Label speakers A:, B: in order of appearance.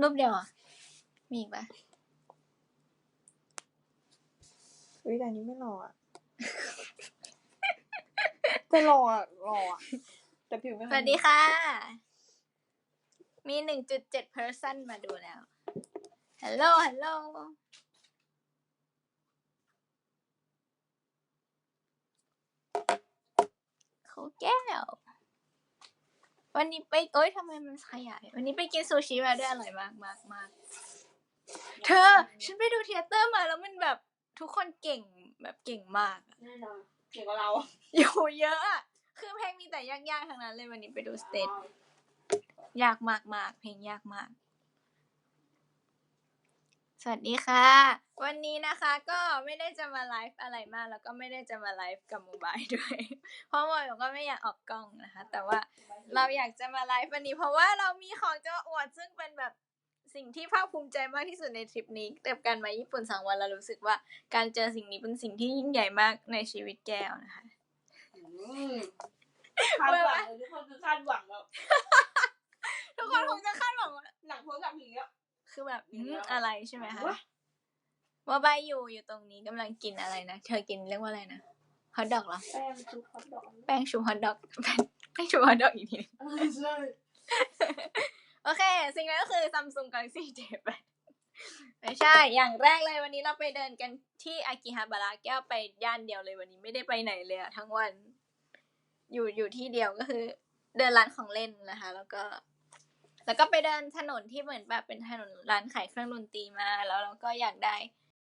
A: รูปเดียวเหรอะ มีอีกปะ
B: อุ้ยแต่อันนี้ไม่หล่ออะ แต่หล่ออะหล่ออะ แต่ผิวไม่
A: ส
B: ค่อย
A: วัสดีค่ะ มีหนึ่งจุดเจ็ด person มาดูแล้ว ฮัลโหล ฮัลโหล เขาแก้ว วันนี้ไปโอ๊ยทำไมมันขยาย วันนี้ไปกินซูชิมาด้วยอร่อยมากมากมากเธอ ฉันไปดูเทยเตอร์มาแล้วมันแบบทุกคนเก่งแบบเก่งมากอะ
B: แน่นอนเก่งกว่าเรา
A: อยู่เยอะอะคือเพลงมีแต่ยากๆทั้งนั้นเลยวันนี้ไปดูสเตจยากมากๆเพลงยากมาก สวัสดีค่ะ วันนี้นะคะก็ไม่ได้จะมาไลฟ์อะไรมาก แล้วก็ไม่ได้จะมาไลฟ์กับโมบายด้วย เพราะโมบายก็ไม่อยากออกกล้องนะคะ แต่ว่าเราอยากจะมาไลฟ์วันนี้เพราะว่าเรามีของจะอวดซึ่งเป็นแบบสิ่งที่ภาคภูมิใจมากที่สุดในทริปนี้กับการมาญี่ปุ่นสองวันเรารู้สึกว่าการเจอสิ่งนี้เป็นสิ่งที่ยิ่งใหญ่มากในชีวิตแก้วนะคะ
B: คาดหวังเลยทุกคนคือคาดหวังแล้ว
A: ทุกคนคงจะคาดหวังว่า
B: หนังโทรศัพท์อย่างเงี้ย
A: คือแบบอืม
B: เดี๋ยว
A: อะไรใช่ไหมคะ
B: วะ
A: ว่าบายอยู่อยู่ตรงนี้กำลังกินอะไรนะเธอกินเรียกว่าอะไรนะฮอทดอกเหรอ
B: แป้งชุบฮอตดอก
A: แป้งชูฮอทดอกแป้งแป้งชูฮอทดอกอีกทีหนึ่ง
B: เออใช่
A: โอเค สิ่งนั้นก็คือ Samsung Galaxy J8 ไม่ใช่ อย่างแรกเลยวันนี้เราไปเดินกันที่อากิฮาบาระแก้วไปย่านเดียวเลยวันนี้ไม่ได้ไปไหนเลยอะทั้งวัน อยู่อยู่ที่เดียวก็คือ เดินร้านของเล่นนะคะ แล้วก็ แล้วก็ไปเดินถนนที่เหมือนแบบเป็นถนนร้านขายเครื่องดนตรีมา แล้วเราก็อยากได้